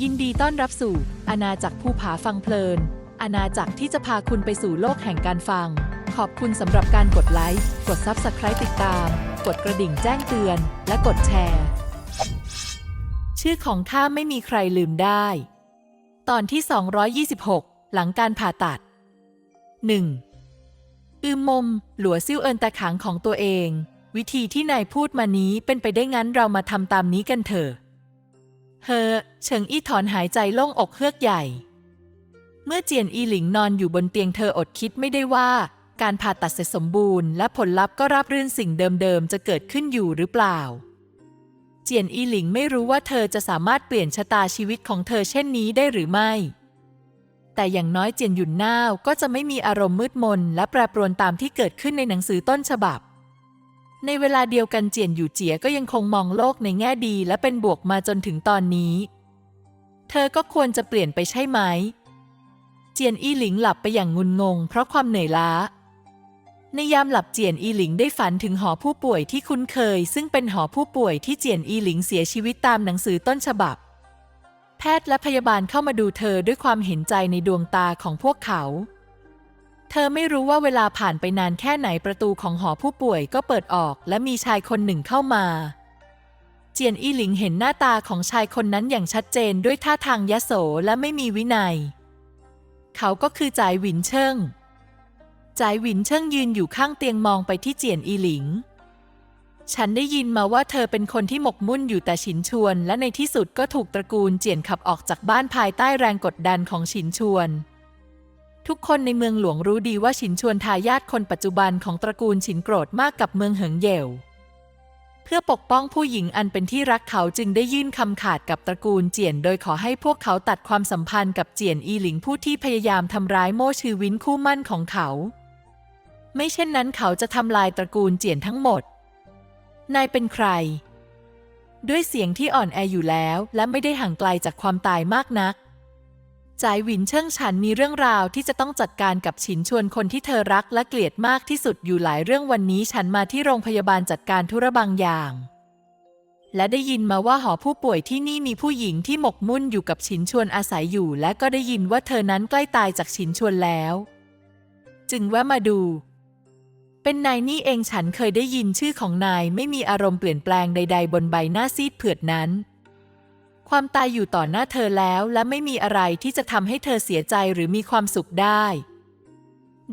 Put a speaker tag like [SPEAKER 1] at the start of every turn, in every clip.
[SPEAKER 1] ยินดีต้อนรับสู่อาณาจักรภูผาฟังเพลิน อาณาจักรที่จะพาคุณไปสู่โลกแห่งการฟัง ขอบคุณสำหรับการกดไลค์ กด Subscribe ติดตาม กดกระดิ่งแจ้งเตือน และกดแชร์ ชื่อของข้าไม่มีใครลืมได้ ตอนที่ 226 หลังการผ่าตัด 1. อืมมม หลัวซิ่วเอินแต่ขังของตัวเอง วิธีที่นายพูดมานี้เป็นไปได้งั้นเรามาทำตามนี้กันเถอะ เฮอเฉิงอี้ถอนหายใจโล่งอกเฮือกใหญ่ เมื่อเจียนอีหลิงนอนอยู่บนเตียงเธออดคิดไม่ได้ว่า การผ่าตัดเสร็จสมบูรณ์และผลลัพธ์ก็ราบรื่นสิ่งเดิมๆ จะเกิดขึ้นอยู่หรือเปล่า เจียนอีหลิงไม่รู้ว่าเธอจะสามารถเปลี่ยนชะตาชีวิตของเธอเช่นนี้ได้หรือไม่ แต่อย่างน้อยเจียนหยุนน่าวก็จะไม่มีอารมณ์มืดมนและแปรปรวนตามที่เกิดขึ้นในหนังสือต้นฉบับ ในเวลาเดียวกันเจียนอยู่เจียก็ยังคงมองโลกในแง่ดีและเป็นบวกมาจนถึงตอนนี้ เธอก็ควรจะเปลี่ยนไปใช่ไหม เจียนอีหลิงหลับไปอย่างงุนงง เพราะความเหนื่อยล้า ในยามหลับเจียนอีหลิงได้ฝันถึงหอผู้ป่วยที่คุ้นเคย ซึ่งเป็นหอผู้ป่วยที่เจียนอีหลิงเสียชีวิตตามหนังสือต้นฉบับ แพทย์และพยาบาลเข้ามาดูเธอด้วยความเห็นใจในดวงตาของพวกเขา เธอไม่รู้ว่าเวลาผ่านไปนานแค่ไหนประตูของหอผู้ป่วยก็เปิดออก และมีชายคนหนึ่งเข้ามา เจียนอีหลิงเห็นหน้าตาของชายคนนั้นอย่างชัดเจนด้วยท่าทางยโสและไม่มีวินัย เขาก็คือจ่ายหวินเชิงจ่ายหวินเชิงยืนอยู่ข้างเตียงมองไปที่เจียนอีหลิง ฉันได้ยินมาว่าเธอเป็นคนที่หมกมุ่นอยู่แต่ฉินชวน และในที่สุดก็ถูกตระกูลเจียนขับออกจากบ้านภายใต้แรงกดดันของฉินชวน ทุกคนในเมืองหลวงรู้ดีว่าฉินชวนทายาทคนปัจจุบันของตระกูลฉินโกรธมากกับเมืองเหิงเยวเพื่อปกป้องผู้หญิงอันเป็นที่รักเขาจึงได้ยื่นคำขาดกับตระกูลเจียน โดยขอให้พวกเขาตัดความสัมพันธ์กับเจียนอีหลิงผู้ที่พยายามทำร้ายโม่ชือวินคู่มั่นของเขา ไม่เช่นนั้นเขาจะทำลายตระกูลเจียนทั้งหมด นายเป็นใคร ด้วยเสียงที่อ่อนแออยู่แล้วและไม่ได้ห่างไกลจากความตายมากนัก จ่ายหวินเชิงฉันมีเรื่องราวที่จะต้องจัดการกับฉินชวนคนที่เธอรักและเกลียดมากที่สุดอยู่หลายเรื่องวันนี้ฉันมาที่โรงพยาบาลจัดการธุระบางอย่าง และได้ยินมาว่าหอผู้ป่วยที่นี่มีผู้หญิงที่หมกมุ่นอยู่กับฉินชวนอาศัยอยู่ และก็ได้ยินว่าเธอนั้นใกล้ตายจากฉินชวนแล้ว จึงแวะมาดู เป็นนายนี่เองฉันเคยได้ยินชื่อของนายไม่มีอารมณ์เปลี่ยนแปลงใด ๆ บนใบหน้าซีดเผือดนั้น ความตายอยู่ต่อหน้าเธอแล้วและไม่มีอะไรที่จะทำให้เธอเสียใจหรือมีความสุขได้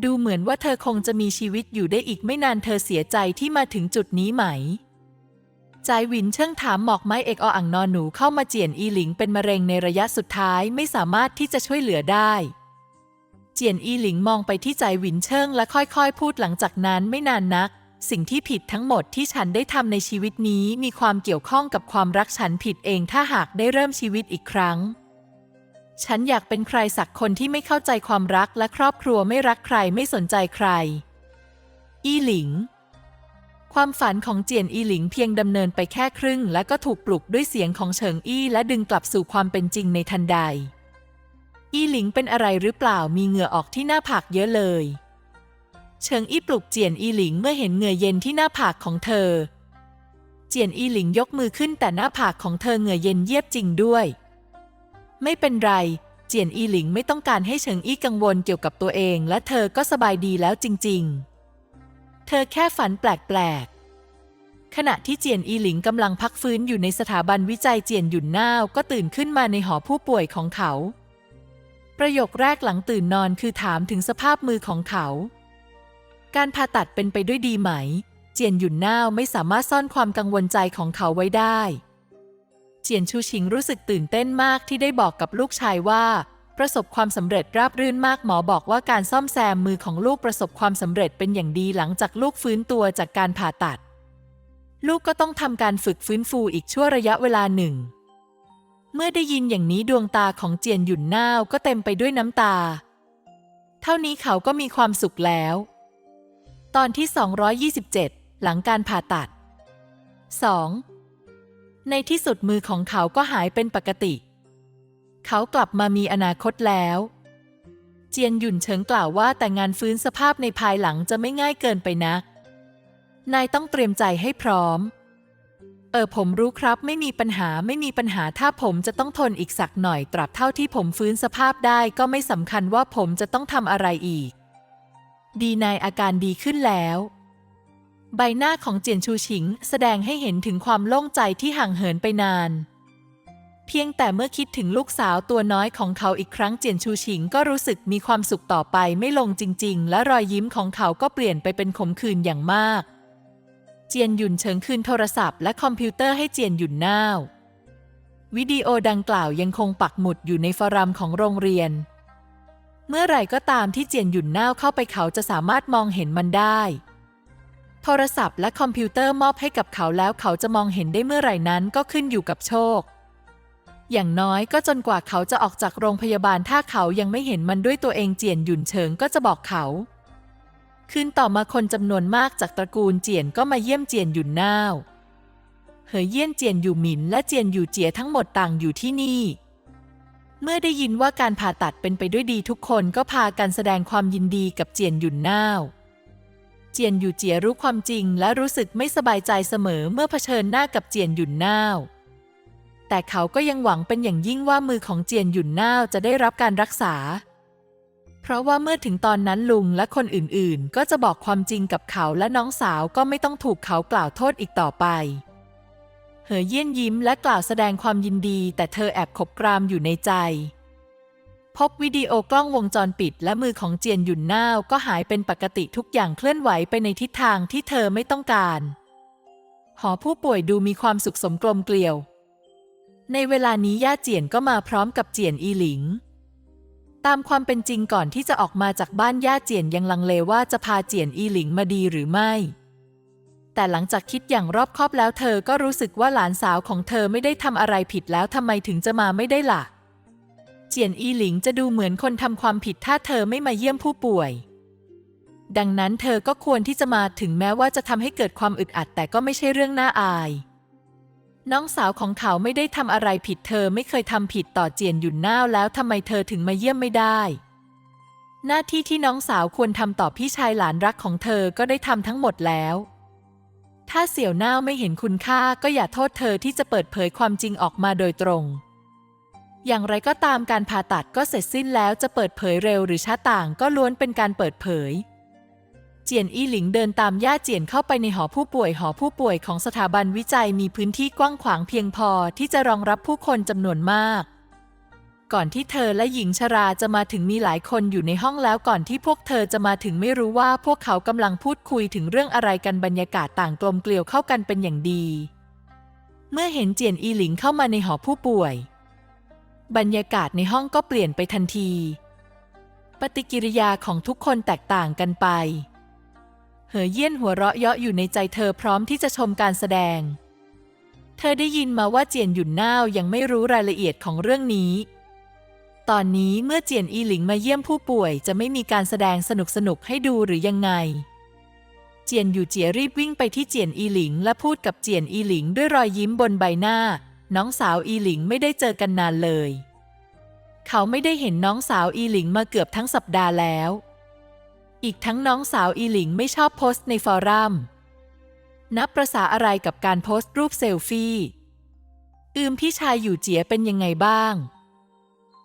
[SPEAKER 1] ดูเหมือนว่าเธอคงจะมีชีวิตอยู่ได้อีกไม่นานเธอเสียใจที่มาถึงจุดนี้ไหมใจายวินเชิงถามหมอกไม้เอกออ่างนอนหนูเข้ามาเจียนอีหลิงเป็นมะเร็งในระยะสุดท้ายไม่สามารถที่จะช่วยเหลือได้เจียนอีหลิงมองไปที่ใจหวินเชิงและค่อยๆ พูดหลังจากนั้นไม่นานนัก สิ่งที่ผิดทั้งหมดที่ฉันได้ทำในชีวิตนี้มีความเกี่ยวข้องกับความรักฉันผิดเองถ้าหากได้เริ่มชีวิตอีกครั้ง ฉันอยากเป็นใครสักคนที่ไม่เข้าใจความรักและครอบครัวไม่รักใครไม่สนใจใคร อีหลิง ความฝันของเจียนอีหลิงเพียงดำเนินไปแค่ครึ่ง และก็ถูกปลุกด้วยเสียงของเฉิงอี้และดึงกลับสู่ความเป็นจริงในทันใด อีหลิงเป็นอะไรหรือเปล่ามีเหงื่อออกที่หน้าผากเยอะเลย เฉิงอี้ปลุกเจียนอีหลิงเมื่อเห็นเหงื่อเย็นที่หน้าผากของเธอ เจียนอีหลิงยกมือขึ้นแต่หน้าผากของเธอเหงื่อเย็นเยียบจริงด้วย ไม่เป็นไร เจียนอีหลิงไม่ต้องการให้เฉิงอี้กังวลเกี่ยวกับตัวเอง และเธอก็สบายดีแล้วจริง ๆ เธอแค่ฝันแปลกๆขณะที่เจียนอีหลิงกำลังพักฟื้นอยู่ในสถาบันวิจัยเจียนหยุนน่าวก็ตื่นขึ้นมาในหอผู้ป่วยของเขา ประโยคแรกหลังตื่นนอนคือถามถึงสภาพมือของเขา การผ่าตัดเป็นไปด้วยดีไหม เจียนหยุนน่าวไม่สามารถซ่อนความกังวลใจของเขาไว้ได้ เจียนชูชิงรู้สึกตื่นเต้นมากที่ได้บอกกับลูกชายว่า ประสบความสำเร็จราบรื่นมากหมอบอกว่าการซ่อมแซมมือของลูกประสบความสำเร็จเป็นอย่างดีหลังจากลูกฟื้นตัวจากการผ่าตัด ลูกก็ต้องทำการฝึกฟื้นฟูอีกชั่วระยะเวลาหนึ่ง เมื่อได้ยินอย่างนี้ดวงตาของเจียนหยุนน่าวก็เต็มไปด้วยน้ำตา เท่านี้เขาก็มีความสุขแล้ว ตอนที่ 227 หลังการผ่าตัด 2. ในที่สุดมือของเขาก็หายเป็นปกติ เขากลับมามีอนาคตแล้ว เจียนหยุ่นเฉิงกล่าวว่าแต่งานฟื้นสภาพในภายหลังจะไม่ง่ายเกินไปนะ นายต้องเตรียมใจให้พร้อม เออผมรู้ครับไม่มีปัญหาไม่มีปัญหาถ้าผมจะต้องทนอีกสักหน่อย ตราบเท่าที่ผมฟื้นสภาพได้ก็ไม่สำคัญว่าผมจะต้องทำอะไรอีก ดีนายอาการดีขึ้นแล้ว ใบหน้าของเจียนชูฉิงแสดงให้เห็นถึงความโล่งใจที่ห่างเหินไปนาน เพียงแต่เมื่อคิดถึงลูกสาวตัวน้อยของเขาอีกครั้งเจียนชูฉิงก็รู้สึกมีความสุขต่อไปไม่ลงจริง ๆ และรอยยิ้มของเขาก็เปลี่ยนไปเป็นขมขื่นอย่างมาก เจียนหยุ่นเฉิงคืนโทรศัพท์และคอมพิวเตอร์ให้เจียนหยุ่นน้าววิดีโอดังกล่าวยังคงปักหมุดอยู่ในฟอรัมของโรงเรียน เมื่อไหร่ก็ตามที่เจียนหยุนน้าวเข้าไปเขาจะสามารถมองเห็นมันได้ โทรศัพท์และคอมพิวเตอร์มอบให้กับเขาแล้วเขาจะมองเห็นได้เมื่อไหร่นั้นก็ขึ้นอยู่กับโชค อย่างน้อยก็จนกว่าเขาจะออกจากโรงพยาบาลถ้าเขายังไม่เห็นมันด้วยตัวเองเจียนหยุนเฉิงก็จะบอกเขา คืนต่อมาคนจำนวนมากจากตระกูลเจียนก็มาเยี่ยมเจียนหยุนน้าวเหอเยี่ยนเจียนอยู่หมินและเจียนอยู่เจียทั้งหมดต่างอยู่ที่นี่ เมื่อได้ยินว่าการผ่าตัดเป็นไปด้วยดีทุกคนก็พากันแสดงความยินดีกับเจียนหยุนน้าวเจียนอยู่เจียรู้ความจริงและรู้สึกไม่สบายใจเสมอเมื่อเผชิญหน้ากับเจียนหยุนน้าว แต่เขาก็ยังหวังเป็นอย่างยิ่งว่ามือของเจียนหยุนน้าวจะได้รับการรักษา เพราะว่าเมื่อถึงตอนนั้นลุงและคนอื่นๆ ก็จะบอกความจริงกับเขาและน้องสาวก็ไม่ต้องถูกเขากล่าวโทษอีกต่อไป เหอเยี่ยนยิ้มและกล่าวแสดงความยินดี แต่เธอแอบขบกรามอยู่ในใจ พบวิดีโอกล้องวงจรปิดและมือของเจียนหยุ่นน้าวก็หายเป็นปกติทุกอย่างเคลื่อนไหวไปในทิศทางที่เธอไม่ต้องการ หอผู้ป่วยดูมีความสุขสมกลมเกลียว ในเวลานี้ย่าเจียนก็มาพร้อมกับเจียนอีหลิง ตามความเป็นจริงก่อนที่จะออกมาจากบ้านย่าเจียนยังลังเลว่าจะพาเจียนอีหลิงมาดีหรือไม่ แต่หลังจากคิดอย่างรอบคอบแล้วเธอก็รู้สึกว่าหลานสาวของเธอไม่ได้ทำอะไรผิดแล้วทำไมถึงจะมาไม่ได้ล่ะ เจียนอีหลิงจะดูเหมือนคนทำความผิดถ้าเธอไม่มาเยี่ยมผู้ป่วย ดังนั้นเธอก็ควรที่จะมาถึงแม้ว่าจะทำให้เกิดความอึดอัดแต่ก็ไม่ใช่เรื่องน่าอาย น้องสาวของเขาไม่ได้ทำอะไรผิดเธอไม่เคยทำผิดต่อเจียนหยุนน้าวแล้วทำไมเธอถึงมาเยี่ยมไม่ได้หน้าที่ที่น้องสาวควรทำต่อพี่ชายหลานรักของเธอก็ได้ทำทั้งหมดแล้ว ถ้าเสี่ยวหน้าไม่เห็นคุณค่าก็อย่าโทษเธอที่จะเปิดเผยความจริงออกมาโดยตรง อย่างไรก็ตามการผ่าตัดก็เสร็จสิ้นแล้วจะเปิดเผยเร็วหรือช้าต่างก็ล้วนเป็นการเปิดเผย เจียนอี้หลิงเดินตามย่าเจียนเข้าไปในหอผู้ป่วยหอผู้ป่วยของสถาบันวิจัยมีพื้นที่กว้างขวางเพียงพอที่จะรองรับผู้คนจำนวนมาก ก่อนที่เธอและหญิงชราจะมาถึงมีหลายคนอยู่ในห้องแล้วก่อนที่พวกเธอจะมาถึงไม่รู้ว่าพวกเขากำลังพูดคุยถึงเรื่องอะไรกันบรรยากาศต่างกลมเกลียวเข้ากันเป็นอย่างดี เมื่อเห็นเจียนอีหลิงเข้ามาในหอผู้ป่วย บรรยากาศในห้องก็เปลี่ยนไปทันที ปฏิกิริยาของทุกคนแตกต่างกันไป เหอเยี่ยนหัวเราะเยาะอยู่ในใจเธอพร้อมที่จะชมการแสดง เธอได้ยินมาว่าเจียนหยุนน้าวยังไม่รู้รายละเอียดของเรื่องนี้ ตอนนี้เมื่อเจียนอีหลิงมาเยี่ยมผู้ป่วยจะไม่มีการแสดงสนุกๆให้ดูหรือยังไง เจียนอยู่เจียรีบวิ่งไปที่เจียนอีหลิง และพูดกับเจียนอีหลิงด้วยรอยยิ้มบนใบหน้า น้องสาวอีหลิงไม่ได้เจอกันนานเลย เขาไม่ได้เห็นน้องสาวอีหลิงมาเกือบทั้งสัปดาห์แล้ว อีกทั้งน้องสาวอีหลิงไม่ชอบโพสต์ในฟอรัมนับประษาอะไรกับการโพสต์รูปเซลฟี่ อืมพี่ชายอยู่เจียเป็นยังไงบ้าง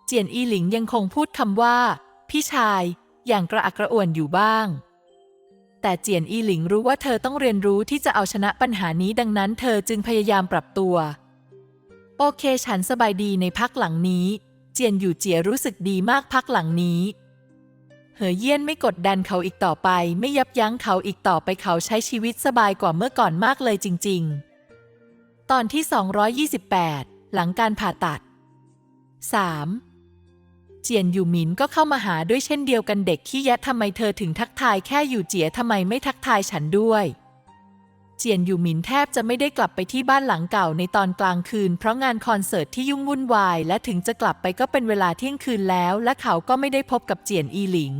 [SPEAKER 1] เจียนอีหลิงยังคงพูดคำว่า พี่ชาย อย่างกระอักกระอ่วนอยู่บ้าง แต่เจียนอีหลิงรู้ว่าเธอต้องเรียนรู้ที่จะเอาชนะปัญหานี้ดังนั้นเธอจึงพยายามปรับตัว โอเคฉันสบายดีในพักหลังนี้ เจียนอยู่เจียรู้สึกดีมากพักหลังนี้ เหอเยี่ยนไม่กดดันเขาอีกต่อไป ไม่ยับยั้งเขาอีกต่อไปเขาใช้ชีวิตสบายกว่าเมื่อก่อนมากเลยจริง ๆ ตอนที่ 228 หลังการผ่าตัด 3. เจียนอยู่หมินก็เข้ามาหาด้วยเช่นเดียวกันเด็กขี้แยะทำไมเธอถึงทักทายแค่อยู่เจียทำไมไม่ทักทายฉันด้วย เจียนอยู่หมินแทบจะไม่ได้กลับไปที่บ้านหลังเก่าในตอนกลางคืน เพราะงานคอนเสิร์ตที่ยุ่งวุ่นวาย และถึงจะกลับไปก็เป็นเวลาเที่ยงคืนแล้ว และเขาก็ไม่ได้พบกับเจียนอีหลิง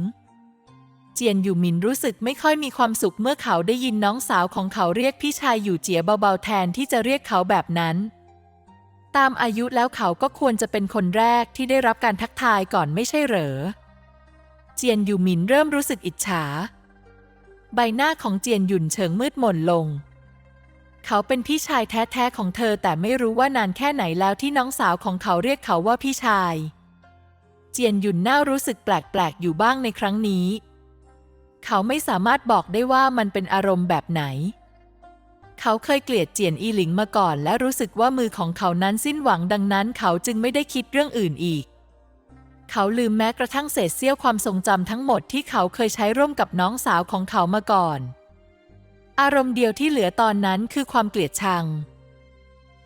[SPEAKER 1] เจียนอยู่หมินรู้สึกไม่ค่อยมีความสุขเมื่อเขาได้ยินน้องสาวของเขาเรียกพี่ชายอยู่เจียเบาๆแทนที่จะเรียกเขาแบบนั้น ตามอายุแล้วเขาก็ควรจะเป็นคนแรกที่ได้รับการทักทายก่อนไม่ใช่เหรอ เจียนยูหมินเริ่มรู้สึกอิจฉา ใบหน้าของเจียนหยุ่นเฉิงมืดหม่นลง เขาเป็นพี่ชายแท้ๆของเธอแต่ไม่รู้ว่านานแค่ไหนแล้วที่น้องสาวของเขาเรียกเขาว่าพี่ชาย เจียนหยุนน่ารู้สึกแปลกๆอยู่บ้างในครั้งนี้ เขาไม่สามารถบอกได้ว่ามันเป็นอารมณ์แบบไหน เขาเคยเกลียดเจียนอีหลิงมาก่อน และรู้สึกว่ามือของเขานั้นสิ้นหวังดังนั้น เขาจึงไม่ได้คิดเรื่องอื่นอีก เขาลืมแม้กระทั่งเศษเสี้ยวความทรงจำทั้งหมดที่เขาเคยใช้ร่วมกับน้องสาวของเขามาก่อน อารมณ์เดียวที่เหลือตอนนั้นคือความเกลียดชัง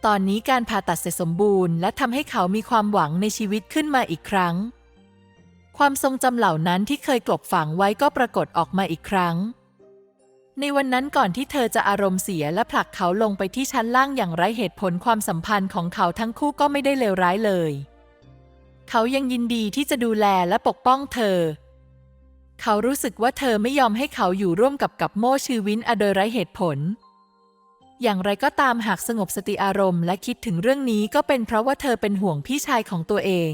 [SPEAKER 1] ตอนนี้การผ่าตัดเสร็จสมบูรณ์ และทำให้เขามีความหวังในชีวิตขึ้นมาอีกครั้ง ความทรงจำเหล่านั้นที่เคยกลบฝังไว้ก็ปรากฏออกมาอีกครั้ง ในวันนั้นก่อนที่เธอจะอารมณ์เสียและผลักเขาลงไปที่ชั้นล่างอย่างไร้เหตุผลความสัมพันธ์ของเขาทั้งคู่ก็ไม่ได้เลวร้ายเลย เขายังยินดีที่จะดูแลและปกป้องเธอ เขารู้สึกว่าเธอไม่ยอมให้เขาอยู่ร่วมกับกับโม่ชื่อวินอโดยไร้เหตุผล อย่างไรก็ตามหากสงบสติอารมณ์และคิดถึงเรื่องนี้ก็เป็นเพราะว่าเธอเป็นห่วงพี่ชายของตัวเอง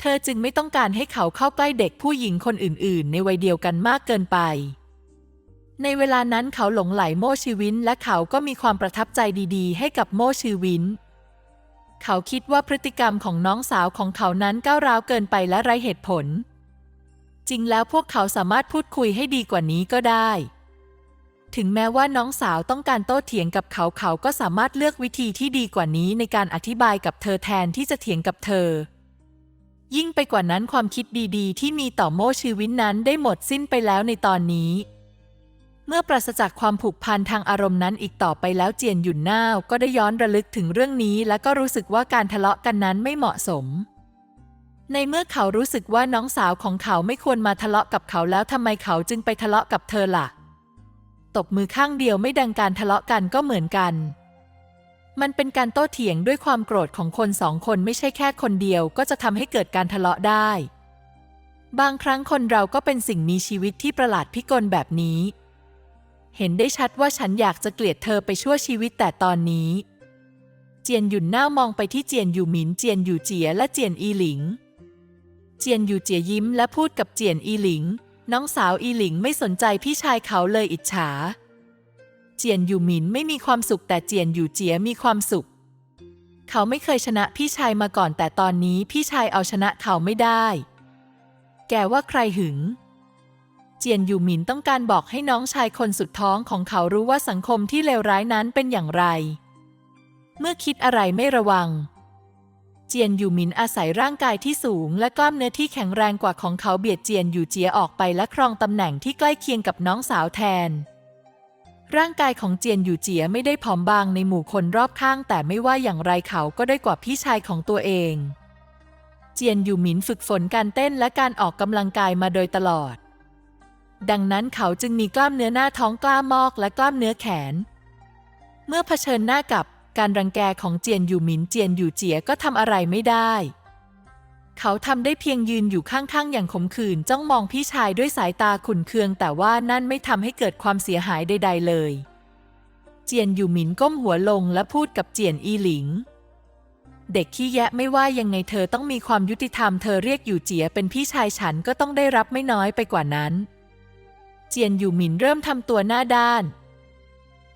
[SPEAKER 1] เธอจึงไม่ต้องการให้เขาเข้าใกล้เด็กผู้หญิงคนอื่น ๆ ในวัยเดียวกันมากเกินไป ในเวลานั้นเขาหลงไหลโมชีวินและเขาก็มีความประทับใจดีๆ ให้กับโมชีวิน เขาคิดว่าพฤติกรรมของน้องสาวของเขานั้นก้าวร้าวเกินไปและไร้เหตุผล จริงแล้วพวกเขาสามารถพูดคุยให้ดีกว่านี้ก็ได้ ถึงแม้ว่าน้องสาวต้องการโต้เถียงกับเขาเขาก็สามารถเลือกวิธีที่ดีกว่านี้ในการอธิบายกับเธอแทนที่จะเถียงกับเธอ ยิ่งไปกว่านั้นความคิดดีๆ ที่มีต่อโมชีวินนั้นได้หมดสิ้นไปแล้วในตอนนี้ เมื่อปราศจากความผูกพันทางอารมณ์นั้นอีกต่อไปแล้วเจียนหยุนน่าวก็ได้ย้อนระลึกถึงเรื่องนี้ และก็รู้สึกว่าการทะเลาะกันนั้นไม่เหมาะสม ในเมื่อเขารู้สึกว่าน้องสาวของเขาไม่ควรมาทะเลาะกับเขาแล้วทำไมเขาจึงไปทะเลาะกับเธอล่ะ ตบมือข้างเดียวไม่ดังการทะเลาะกันก็เหมือนกัน มันเป็นการโต้เถียงด้วยความโกรธของคนสองคนไม่ใช่แค่คนเดียวก็จะทำให้เกิดการทะเลาะได้ บางครั้งคนเราก็เป็นสิ่งมีชีวิตที่ประหลาดพิกลแบบนี้ เห็นได้ชัดว่าฉันอยากจะเกลียดเธอไปชั่วชีวิตแต่ตอนนี้ เจียนหยุนหน้ามองไปที่เจียนอยู่หมินเจียนอยู่เจียและเจียนอีหลิง เจียนอยู่เจียยิ้มและพูดกับเจียนอีหลิง น้องสาวอีหลิงไม่สนใจพี่ชายเขาเลยอิจฉา เจียนอยู่หมินไม่มีความสุขแต่เจียนอยู่เจียมีความสุข เขาไม่เคยชนะพี่ชายมาก่อนแต่ตอนนี้พี่ชายเอาชนะเขาไม่ได้ แกว่าใครหึง เจียนอยู่หมินต้องการบอกให้น้องชายคนสุดท้องของเขารู้ว่าสังคมที่เลวร้ายนั้นเป็นอย่างไร เมื่อคิดอะไรไม่ระวัง เจียนอยู่หมินอาศัยร่างกายที่สูง และกล้ามเนื้อที่แข็งแรงกว่าของเขาเบียดเจียนอยู่เจียออกไปและครองตำแหน่งที่ใกล้เคียงกับน้องสาวแทน ร่างกายของเจียนอยู่เจียไม่ได้ผอมบางในหมู่คนรอบข้าง แต่ไม่ว่าอย่างไรเขาก็ได้กว่าพี่ชายของตัวเอง เจียนอยู่หมินฝึกฝนการเต้นและการออกกำลังกายมาโดยตลอด ดังนั้นเขาจึงมีกล้ามเนื้อหน้าท้องกล้ามอกและกล้ามเนื้อแขน เมื่อเผชิญหน้ากับการรังแกของเจียนอยู่หมินเจียนอยู่เจียก็ทำอะไรไม่ได้ เขาทำได้เพียงยืนอยู่ข้างๆ อย่างขมขื่นจ้องมองพี่ชายด้วยสายตาขุ่นเคือง แต่ว่านั่นไม่ทำให้เกิดความเสียหายใด ๆ เลย เจียนอยู่หมินก้มหัวลงและพูดกับเจียนอีหลิง เด็กขี้แยะไม่ว่ายังไงเธอต้องมีความยุติธรรมเธอเรียกอยู่เจียเป็นพี่ชายฉันก็ต้องได้รับไม่น้อยไปกว่านั้น เจียนอยู่หมินเริ่มทำตัวหน้าด้าน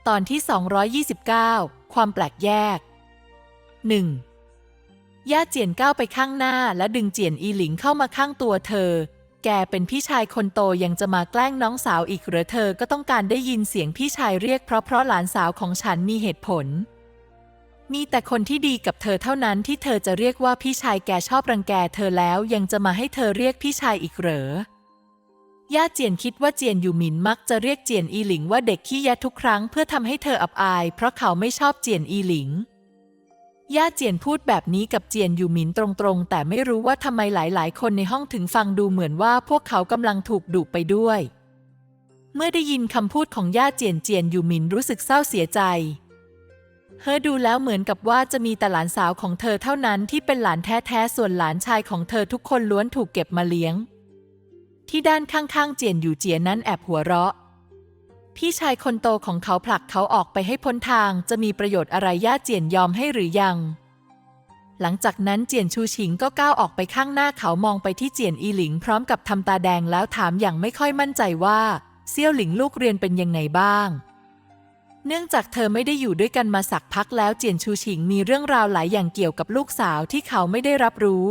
[SPEAKER 1] ตอนที่ 229 ความแปลกแยก 1. ย่าเจียนก้าวไปข้างหน้าและดึงเจียนอีหลิงเข้ามาข้างตัวเธอ แกเป็นพี่ชายคนโตยังจะมาแกล้งน้องสาวอีกหรือเธอก็ต้องการได้ยินเสียงพี่ชายเรียกเพราะเพราะหลานสาวของฉันมีเหตุผลมีแต่คนที่ดีกับเธอเท่านั้นที่เธอจะเรียกว่าพี่ชายแกชอบรังแกเธอแล้วยังจะมาให้เธอเรียกพี่ชายอีกเหรอ ย่าเจียนคิดว่าเจียนอยู่หมินมักจะเรียกเจียนอีหลิงว่าเด็กขี้แยะทุกครั้งเพื่อทำให้เธออับอาย เพราะเขาไม่ชอบเจียนอีหลิง ย่าเจียนพูดแบบนี้กับเจียนอยู่หมินตรงๆ แต่ไม่รู้ว่าทำไมหลายๆ คนในห้องถึงฟังดูเหมือนว่าพวกเขากำลังถูกดุไปด้วย เมื่อได้ยินคำพูดของย่าเจียนเจียนอยู่หมินรู้สึกเศร้าเสียใจเฮอดูแล้วเหมือนกับว่าจะมีแต่หลานสาวของเธอเท่านั้นที่เป็นหลานแท้ๆ ส่วนหลานชายของเธอทุกคนล้วนถูกเก็บมาเลี้ยง ที่ด้านข้างๆ เจียนอยู่เจียนั้นแอบหัวเราะ พี่ชายคนโตของเขาผลักเขาออกไปให้พ้นทางจะมีประโยชน์อะไรย่าเจียนยอมให้หรือยัง หลังจากนั้นเจียนชูชิงก็ก้าวออกไปข้างหน้าเขามองไปที่เจียนอีหลิง พร้อมกับทำตาแดงแล้วถามอย่างไม่ค่อยมั่นใจว่าเซี่ยวหลิงลูกเรียนเป็นยังไงบ้าง เนื่องจากเธอไม่ได้อยู่ด้วยกันมาสักพักแล้วเจียนชูฉิงมีเรื่องราวหลายอย่างเกี่ยวกับลูกสาวที่เขาไม่ได้รับรู้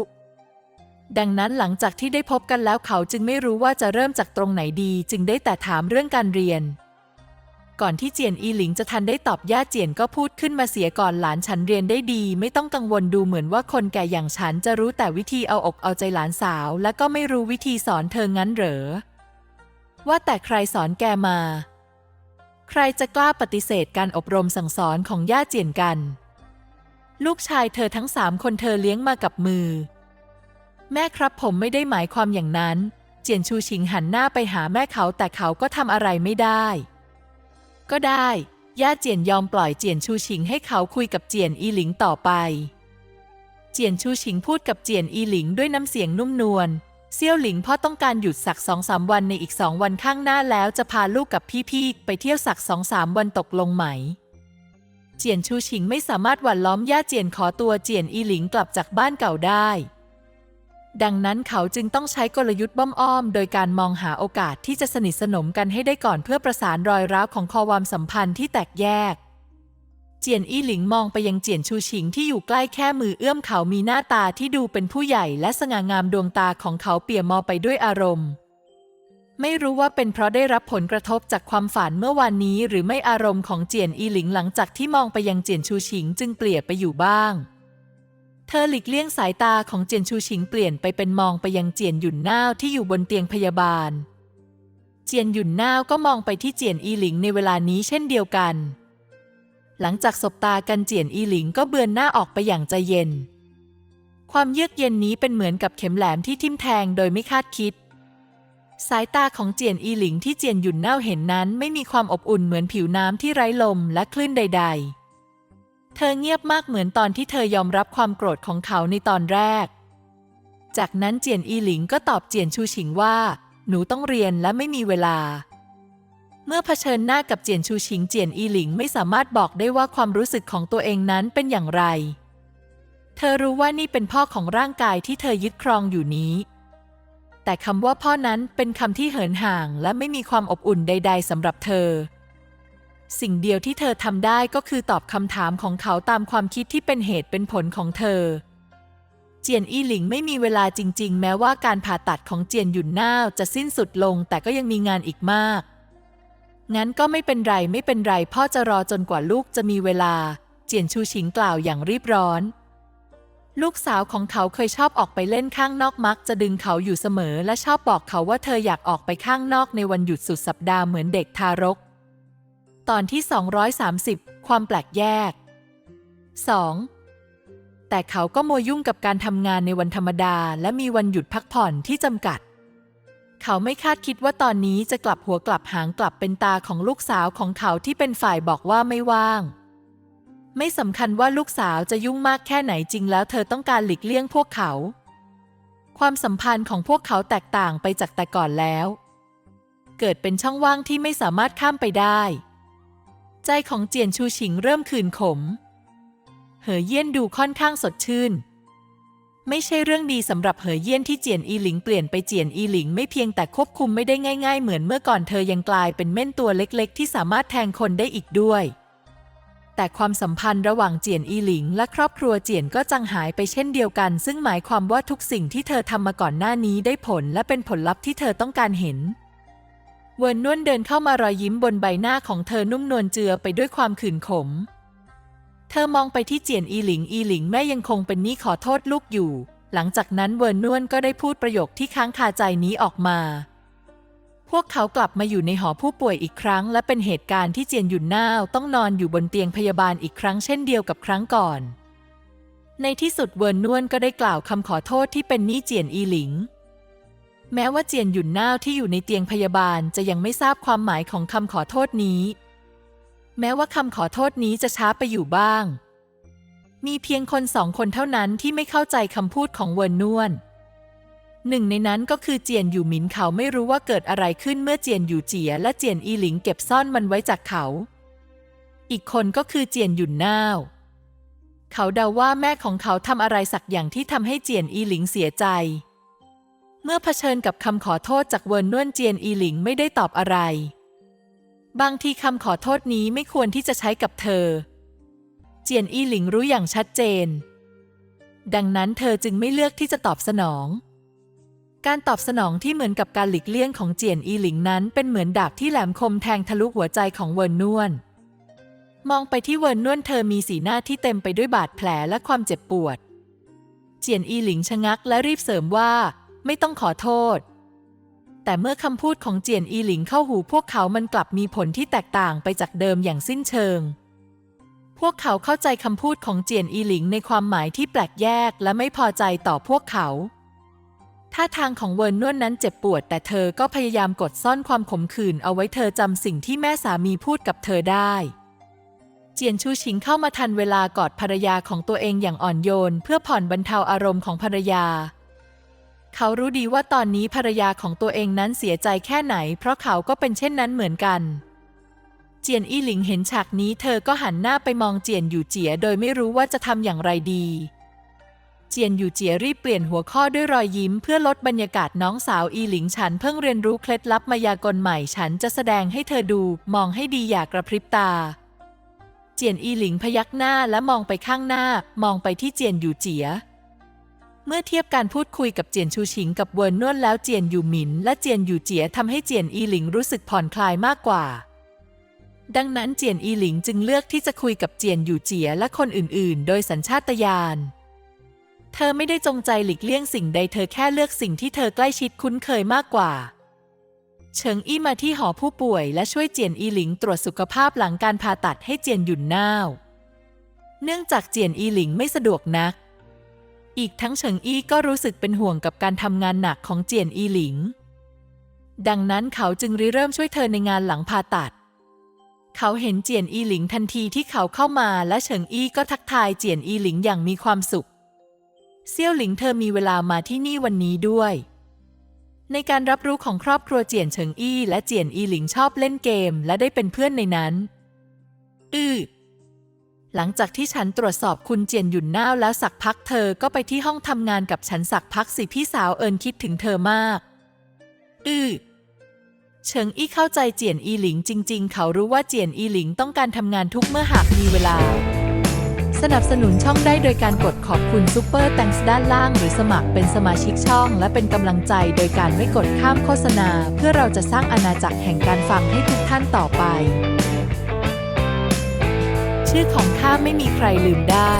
[SPEAKER 1] ดังนั้นหลังจากที่ได้พบกันแล้วเขาจึงไม่รู้ว่าจะเริ่มจากตรงไหนดี จึงได้แต่ถามเรื่องการเรียน ก่อนที่เจียนอีหลิงจะทันได้ตอบย่าเจียนก็พูดขึ้นมาเสียก่อนหลานฉันเรียนได้ดี ไม่ต้องกังวลดูเหมือนว่าคนแก่อย่างฉันจะรู้แต่วิธีเอาอกเอาใจหลานสาว และก็ไม่รู้วิธีสอนเธองั้นเหรอ ว่าแต่ใครสอนแกมา ใครจะกล้าปฏิเสธการอบรมสั่งสอนของย่าเจียนกัน ลูกชายเธอทั้งสามคนเธอเลี้ยงมากับมือ แม่ครับผมไม่ได้หมายความอย่างนั้น เจียนชูชิงหันหน้าไปหาแม่เขาแต่เขาก็ทำอะไรไม่ได้ ก็ได้ ย่าเจียนยอมปล่อยเจียนชูชิงให้เขาคุยกับเจียนอีหลิงต่อไป เจียนชูชิงพูดกับเจียนอีหลิงด้วยน้ำเสียงนุ่มนวลเซี่ยวหลิงพ่อต้องการหยุดสักสองสามวันในอีกสองวันข้างหน้าแล้วจะพาลูกกับพี่ๆไปเที่ยวสักสองสามวันตกลงไหม เจียนชูชิงไม่สามารถหวั่นล้อมย่าเจียนขอตัวเจียนอีหลิงกลับจากบ้านเก่าได้ ดังนั้นเขาจึงต้องใช้กลยุทธ์บ้อมอ้อม โดยการมองหาโอกาสที่จะสนิทสนมกันให้ได้ก่อนเพื่อประสานรอยร้าวของความสัมพันธ์ที่แตกแยก เจียนอี้หลิงมองไปยังเจียนชูชิงที่อยู่ใกล้แค่มือเอื้อมเขามีหน้าตาที่ดูเป็นผู้ใหญ่และสง่างามดวงตาของเขาเปี่ยมมอไปด้วยอารมณ์ ไม่รู้ว่าเป็นเพราะได้รับผลกระทบจากความฝันเมื่อวานนี้ หรือไม่อารมณ์ของเจียนอีหลิงหลังจากที่มองไปยังเจียนชูชิงจึงเปลี่ยนไปอยู่บ้าง เธอหลีกเลี่ยงสายตาของเจียนชูชิงเปลี่ยนไปเป็นมองไปยังเจียนหยุนน่าวที่อยู่บนเตียงพยาบาล เจียนหยุนน่าวก็มองไปที่เจียนอีหลิงในเวลานี้เช่นเดียวกัน หลังจากสบตากันเจียนอีหลิงก็เบือนหน้าออกไปอย่างใจเย็น ความเยือกเย็นนี้เป็นเหมือนกับเข็มแหลมที่ทิ่มแทงโดยไม่คาดคิด สายตาของเจียนอีหลิงที่เจียนหยุนน่าวเห็นนั้นไม่มีความอบอุ่นเหมือนผิวน้ำที่ไร้ลมและคลื่นใด ๆ เธอเงียบมากเหมือนตอนที่เธอยอมรับความโกรธของเขาในตอนแรก จากนั้นเจียนอีหลิงก็ตอบเจียนชูชิงว่า หนูต้องเรียนและไม่มีเวลา เมื่อเผชิญหน้ากับเจียนชูชิงเจียนอีหลิงไม่สามารถบอกได้ว่าความรู้สึกของตัวเองนั้นเป็นอย่างไร เธอรู้ว่านี่เป็นพ่อของร่างกายที่เธอยึดครองอยู่นี้ แต่คำว่าพ่อนั้นเป็นคำที่เหินห่างและไม่มีความอบอุ่นใด ๆสำหรับเธอ สิ่งเดียวที่เธอทำได้ก็คือตอบคำถามของเขาตามความคิดที่เป็นเหตุเป็นผลของเธอ เจียนอี้หลิงไม่มีเวลาจริง ๆ แม้ว่าการผ่าตัดของเจียนหยุ่นน่าจะสิ้นสุดลง แต่ก็ยังมีงานอีกมาก งั้นก็ไม่เป็นไรไม่เป็นไร พ่อจะรอจนกว่าลูกจะมีเวลา เจียนชูชิงกล่าวอย่างรีบร้อน ลูกสาวของเขาเคยชอบออกไปเล่นข้างนอกมัก จะดึงเขาอยู่เสมอ และชอบบอกเขาว่าเธออยากออกไปข้างนอกในวันหยุดสุดสัปดาห์เหมือนเด็กทารก ตอนที่ 230 ความแปลกแยก 2. แต่เขาก็โมวยุ่งกับการทำงานในวันธรรมดา และมีวันหยุดพักผ่อนที่จำกัด เขาไม่คาดคิดว่าตอนนี้จะกลับหัวกลับหางกลับเป็นตาของลูกสาวของเขาที่เป็นฝ่ายบอกว่าไม่ว่าง ไม่สำคัญว่าลูกสาวจะยุ่งมากแค่ไหนจริงแล้วเธอต้องการหลีกเลี่ยงพวกเขา ความสัมพันธ์ของพวกเขาแตกต่างไปจากแต่ก่อนแล้ว เกิดเป็นช่องว่างที่ไม่สามารถข้ามไปได้ ใจของเจียนชูฉิงเริ่มคืนขม เหอเยี่ยนดูค่อนข้างสดชื่น ไม่ใช่เรื่องดีสำหรับเหอเยี่ยนที่เจียนอีหลิงเปลี่ยนไปเจียนอีหลิงไม่เพียงแต่ควบคุมไม่ได้ง่าย ๆ เหมือนเมื่อก่อนเธอยังกลายเป็นเม่นตัวเล็กๆ ที่สามารถแทงคนได้อีกด้วย แต่ความสัมพันธ์ระหว่างเจียนอีหลิง และครอบครัวเจียนก็จางหายไปเช่นเดียวกัน ซึ่งหมายความว่าทุกสิ่งที่เธอทำมาก่อนหน้านี้ได้ผลและเป็นผลลัพธ์ที่เธอต้องการเห็น เวิร์นนวลเดินเข้ามารอยยิ้มบนใบหน้าของเธอนุ่มนวลเจือไปด้วยความขื่นขม เธอมองไปที่เจียนอีหลิงอีหลิงแม่ยังคงเป็นหนี้ขอโทษลูกอยู่ หลังจากนั้นเวิร์นนวลก็ได้พูดประโยคที่ค้างคาใจนี้ออกมา พวกเขากลับมาอยู่ในหอผู้ป่วยอีกครั้ง และเป็นเหตุการณ์ที่เจียนหยุนน่าวต้องนอนอยู่บนเตียงพยาบาลอีกครั้งเช่นเดียวกับครั้งก่อน ในที่สุดเวิร์นนวลก็ได้กล่าวคำขอโทษที่เป็นหนี้เจียนอีหลิง แม้ว่าเจียนหยุนน่าวที่อยู่ในเตียงพยาบาลจะยังไม่ทราบความหมายของคำขอโทษนี้ แม้ว่าคำขอโทษนี้จะช้าไปอยู่บ้าง มีเพียงคนสองคนเท่านั้นที่ไม่เข้าใจคำพูดของเวิร์นนวลหนึ่งในนั้นก็คือเจียนอยู่หมินเขาไม่รู้ว่าเกิดอะไรขึ้นเมื่อเจียนอยู่เจีย และเจียนอีหลิงเก็บซ่อนมันไว้จากเขา อีกคนก็คือเจียนหยุนน่าว เขาเดาว่าแม่ของเขาทำอะไรสักอย่างที่ทำให้เจียนอีหลิงเสียใจ เมื่อเผชิญกับคำขอโทษจากเวิร์นนวลเจียนอีหลิงไม่ได้ตอบอะไร บางทีคำขอโทษนี้ไม่ควรที่จะใช้กับเธอ เจียนอีหลิงรู้อย่างชัดเจน ดังนั้นเธอจึงไม่เลือกที่จะตอบสนอง การตอบสนองที่เหมือนกับการหลีกเลี่ยงของเจียนอีหลิงนั้นเป็นเหมือนดาบที่แหลมคมแทงทะลุหัวใจของเวิร์นนวลมองไปที่เวิร์นนวลเธอมีสีหน้าที่เต็มไปด้วยบาดแผลและความเจ็บปวด เจียนอีหลิงชะงักและรีบเสริมว่า ไม่ต้องขอโทษ แต่เมื่อคำพูดของเจียนอีหลิงเข้าหูพวกเขามันกลับมีผลที่แตกต่างไปจากเดิมอย่างสิ้นเชิง พวกเขาเข้าใจคำพูดของเจียนอีหลิงในความหมายที่แปลกแยกและไม่พอใจต่อพวกเขาท่าทางของเวิร์นนวลนั้นเจ็บปวด แต่เธอก็พยายามกดซ่อนความขมขื่นเอาไว้เธอจำสิ่งที่แม่สามีพูดกับเธอได้ เจียนชูชิงเข้ามาทันเวลากอดภรรยาของตัวเองอย่างอ่อนโยน เพื่อผ่อนบรรเทาอารมณ์ของภรรยา เขารู้ดีว่าตอนนี้ภรรยาของตัวเองนั้นเสียใจแค่ไหน เพราะเขาก็เป็นเช่นนั้นเหมือนกัน เจียนอี้หลิงเห็นฉากนี้เธอก็หันหน้าไปมองเจียนอยู่เจียโดยไม่รู้ว่าจะทำอย่างไรดี เจียนอยู่เจียรีบเปลี่ยนหัวข้อด้วยรอยยิ้ม เพื่อลดบรรยากาศน้องสาวอีหลิงฉันเพิ่งเรียนรู้เคล็ดลับมายากลใหม่ฉันจะแสดงให้เธอดู มองให้ดีอย่ากระพริบตาเจียนอีหลิงพยักหน้าและมองไปข้างหน้า มองไปที่เจียนอยู่เจีย เมื่อเทียบการพูดคุยกับเจียนชูชิงกับเวิร์นนวลแล้วเจียนอยู่หมิน และเจียนอยู่เจียทำให้เจียนอีหลิงรู้สึกผ่อนคลายมากกว่า ดังนั้นเจียนอีหลิงจึงเลือกที่จะคุยกับเจียนอยู่เจียและคนอื่นๆ โดยสัญชาตญาณเธอไม่ได้จงใจหลีกเลี่ยงสิ่งใดเธอแค่เลือกสิ่งที่เธอใกล้ชิดคุ้นเคยมากกว่า เฉิงอี้มาที่หอผู้ป่วยและช่วยเจียนอีหลิงตรวจสุขภาพหลังการผ่าตัดให้เจียนหยุนน่าว เนื่องจากเจียนอีหลิงไม่สะดวกนัก อีกทั้งเฉิงอี้ก็รู้สึกเป็นห่วงกับการทำงานหนักของเจียนอีหลิง ดังนั้นเขาจึงริเริ่มช่วยเธอในงานหลังผ่าตัด เขาเห็นเจียนอีหลิงทันทีที่เขาเข้ามาและเฉิงอี้ก็ทักทายเจียนอีหลิงอย่างมีความสุข เซี่ยวหลิงเธอมีเวลามาที่นี่วันนี้ด้วย ในการรับรู้ของครอบครัวเจียนเฉิงอี้และเจียนอีหลิงชอบเล่นเกมและได้เป็นเพื่อนในนั้น อือ หลังจากที่ฉันตรวจสอบคุณเจียนหยุนน่าวแล้วสักพักเธอก็ไปที่ห้องทำงานกับฉันสักพักสิพี่สาวเอิญคิดถึงเธอมาก อือเฉิงอี้เข้าใจเจียนอีหลิงจริง ๆ เขารู้ว่าเจียนอีหลิงต้องการทำงานทุกเมื่อหากมีเวลา สนับสนุนช่องได้โดยการกดขอบคุณซูเปอร์แตงส์ด้านล่าง หรือสมัครเป็นสมาชิกช่อง และเป็นกำลังใจโดยการไม่กดข้ามโฆษณา เพื่อเราจะสร้างอาณาจักรแห่งการฟังให้ทุกท่านต่อไป ชื่อของข้าไม่มีใครลืมได้